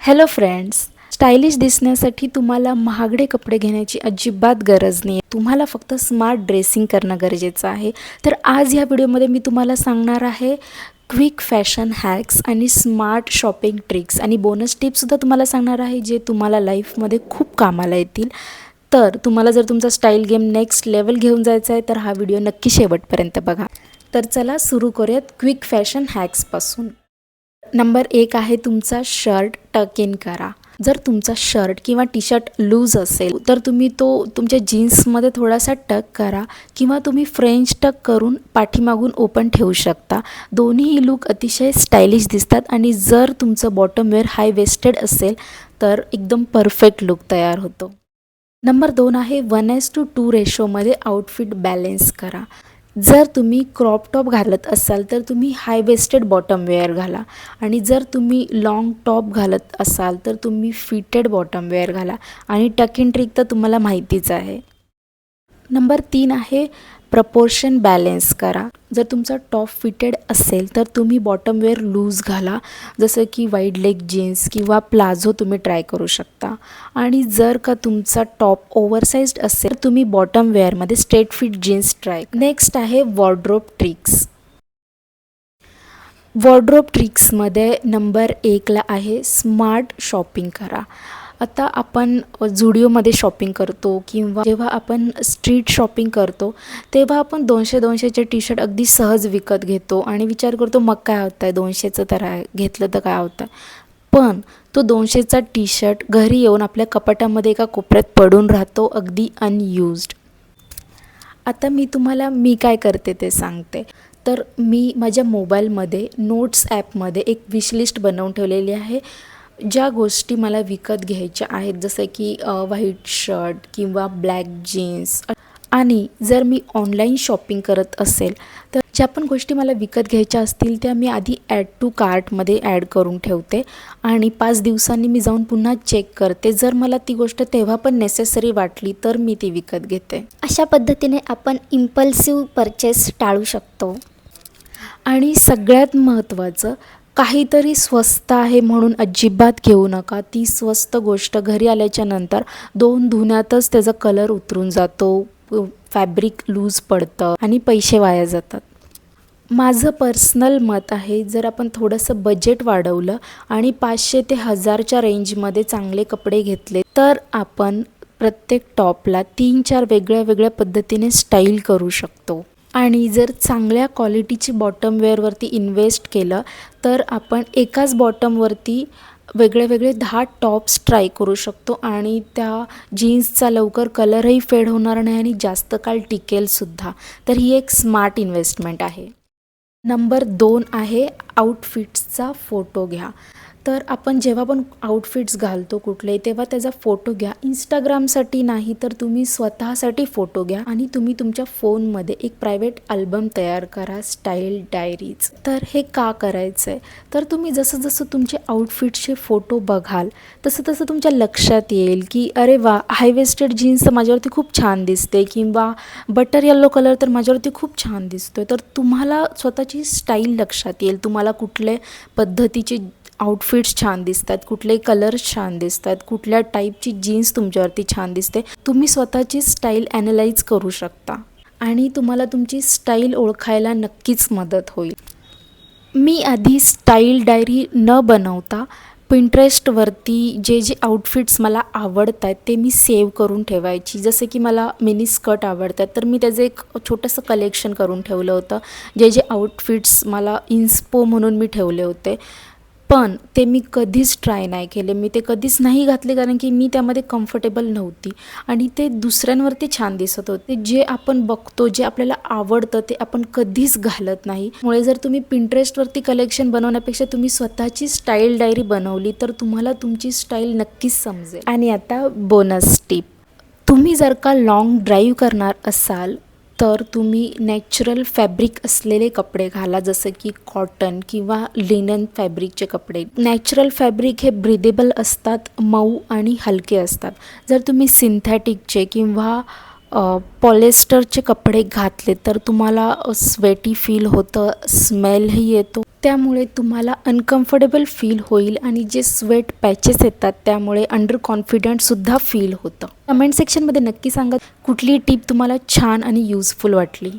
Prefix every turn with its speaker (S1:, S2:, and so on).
S1: Hello friends stylish दिसण्यासाठी तुम्हाला महागडे कपडे घेण्याची अजिबात गरज नाही. तुम्हाला फक्त स्मार्ट ड्रेसिंग करणं गरजेचं आहे. तर आज ह्या व्हिडिओमध्ये मी तुम्हाला सांगणार आहे क्विक फॅशन हॅक्स आणि स्मार्ट शॉपिंग ट्रिक्स आणि बोनस टिप्ससुद्धा तुम्हाला सांगणार आहे जे तुम्हाला लाईफमध्ये खूप कामाला येतील. तर तुम्हाला जर तुमचा स्टाईल गेम नेक्स्ट लेवल घेऊन जायचा आहे तर हा व्हिडिओ नक्की शेवटपर्यंत बघा. तर चला सुरू करूयात क्विक फॅशन हॅक्सपासून नंबर एक आहे तुमचा शर्ट टक इन करा. जर तुमचा शर्ट किंवा टी शर्ट लूज असेल तर तुम्ही तो तुमच्या जीन्समध्ये थोडासा टक करा किंवा तुम्ही फ्रेंच टक करून पाठीमागून ओपन ठेवू शकता. दोन्ही लूक अतिशय स्टायलिश दिसतात आणि जर तुमचं बॉटम वेअर हाय वेस्टेड असेल तर एकदम परफेक्ट लुक तयार होतो. नंबर दोन आहे वन एस टू टू रेशोमध्ये आउटफिट बॅलेन्स करा. जर तुम्ही क्रॉप टॉप घालत असाल तर तुम्ही हाय वेस्टेड बॉटम वेअर घाला. आणि जर तुम्ही लाँग टॉप घालत असाल तर तुम्ही फिटेड बॉटम वेअर घाला. आणि टक इन ट्रिक तर तुम्हाला माहितीच आहे. नंबर तीन आहे प्रपोर्शन बॅलेन्स करा. जर तुमचा टॉप फिटेड असेल तर तुम्ही बॉटम वेअर लूज घाला. जसं की वाईड लेग जीन्स किंवा प्लाझो तुम्ही ट्राय करू शकता. आणि जर का तुमचा टॉप ओव्हरसाइज्ड असेल तर तुम्ही bottom वेअरमध्ये straight fit jeans try next आहे वॉर्ड्रोप ट्रिक्स वॉर्ड्रोप ट्रिक्समध्ये नंबर एकला आहे स्मार्ट शॉपिंग करा. आता आपण झुडिओमध्ये शॉपिंग करतो किंवा जेव्हा आपण स्ट्रीट शॉपिंग करतो तेव्हा आपण दोनशे दोनशेचे टी शर्ट अगदी सहज विकत घेतो आणि विचार करतो मग काय होतं आहे दोनशेचं तर आहे घेतलं तर काय होतं पण तो दोनशेचा टी शर्ट घरी येऊन आपल्या कपाटामध्ये एका कोपऱ्यात पडून राहतो अगदी अनयूज्ड आता मी तुम्हाला मी काय करते ते सांगते. तर मी माझ्या मोबाईलमध्ये नोट्स ॲपमध्ये एक विशलिस्ट बनवून ठेवलेली आहे. ज्या गोष्टी मला विकत घ्यायच्या आहेत जसं की व्हाईट शर्ट किंवा ब्लॅक जीन्स आणि जर मी ऑनलाईन शॉपिंग करत असेल तर ज्या पण गोष्टी मला विकत घ्यायच्या असतील त्या मी आधी ॲड टू कार्टमध्ये ॲड करून ठेवते. आणि पाच दिवसांनी मी जाऊन पुन्हा चेक करते. जर मला ती गोष्ट तेव्हा पण नेसेसरी वाटली तर मी ती विकत घेते.
S2: अशा पद्धतीने आपण इम्पल्सिव्ह परचेस टाळू शकतो.
S1: आणि सगळ्यात महत्त्वाचं काहीतरी स्वस्त आहे म्हणून अजिबात घेऊ नका. ती स्वस्त गोष्ट घरी आल्याच्यानंतर दोन धुण्यातच त्याचा कलर उतरून जातो. फॅब्रिक लूज पडतं आणि पैसे वाया जातात. माझं पर्सनल मत आहे जर आपण थोडंसं बजेट वाढवलं आणि पाचशे ते हजारच्या रेंजमध्ये चांगले कपडे घेतले तर आपण प्रत्येक टॉपला तीन चार वेगळ्या वेगळ्या पद्धतीने स्टाईल करू शकतो. आणि जर चांगल्या क्वालिटीची बॉटम वेअरवरती इन्व्हेस्ट केलं तर आपण एकाच बॉटमवरती वेगळे वेगळे दहा टॉप्स ट्राय करू शकतो. आणि त्या जीन्सचा लवकर कलरही फेड होणार नाही आणि जास्त काळ टिकेलसुद्धा तर ही एक स्मार्ट इन्व्हेस्टमेंट आहे. नंबर दोन आहे आउटफिट्सचा फोटो घ्या. तर आपण जेव्हा पण आउटफिट्स घालतो कुठले तेव्हा त्याचा फोटो घ्या. इंस्टाग्रामसाठी नाही तर तुम्ही स्वतःसाठी फोटो घ्या आणि तुम्ही तुमच्या फोनमध्ये एक प्रायव्हेट अल्बम तयार करा स्टाईल डायरीज तर हे का करायचं आहे तर तुम्ही जसं जसं तुमचे आउटफिट्सचे फोटो बघाल तसं तसं तुमच्या लक्षात येईल की अरे वा हायवेस्टेड जीन्स तर माझ्यावरती खूप छान दिसते किंवा बटर येल्लो कलर तर माझ्यावरती खूप छान दिसतोय. तर तुम्हाला स्वतःची स्टाईल लक्षात येईल तुम्हाला तुम्हाला कुठले पद्धतीचे आउटफिट्स छान दिसतात कुठले कलर्स छान दिसतात कुठल्या टाईपची जीन्स तुमच्यावरती छान दिसते तुम्ही स्वतःची स्टाईल ॲनलाईज करू शकता. आणि तुम्हाला तुमची स्टाईल ओळखायला नक्कीच मदत होईल. मी आधी स्टाईल डायरी न बनवता पिंट्रेस्टवरती जे जे आउटफिट्स मला आवडत आहेत ते मी सेव्ह करून ठेवायची. जसे की मला मिनी स्कर्ट आवडतात तर मी त्याचं एक छोटंसं कलेक्शन करून ठेवलं होतं. जे जे आउटफिट्स मला इन्स्पो म्हणून मी ठेवले होते. पण ते मी कधीच ट्राय नाही केले. मी ते कधीच नाही घातले कारण की मी त्यामध्ये कम्फर्टेबल नव्हती. आणि ते दुसऱ्यांवरती छान दिसत होते. जे आपण बघतो जे आपल्याला आवडतं ते आपण कधीच घालत नाही. मुळे जर तुम्ही पिंटरेस्टवरती कलेक्शन बनवण्यापेक्षा तुम्ही स्वतःची स्टाईल डायरी बनवली तर तुम्हाला तुमची स्टाईल नक्कीच समजेल. आणि आता बोनस टिप तुम्ही जर का लाँग ड्राईव्ह करणार असाल तर तुम्ही नॅचरल फॅब्रिक असलेले कपडे घाला जसं की कॉटन किंवा लिनन फॅब्रिकचे कपडे. नॅचरल फॅब्रिक हे ब्रिदेबल असतात मऊ आणि हलके असतात. जर तुम्ही सिंथॅटिकचे किंवा पॉलिस्टरचे कपडे घातले तर तुम्हाला स्वेटी फील होतं स्मेलही येतो. त्यामुळे तुम्हाला अनकम्फर्टेबल फील होईल आणि जे स्वेट पॅचेस येतात त्यामुळे अंडर कॉन्फिडंटसुद्धा फील होतं. कमेंट सेक्शनमध्ये नक्की सांगा कुठली टीप तुम्हाला छान आणि यूजफुल वाटली.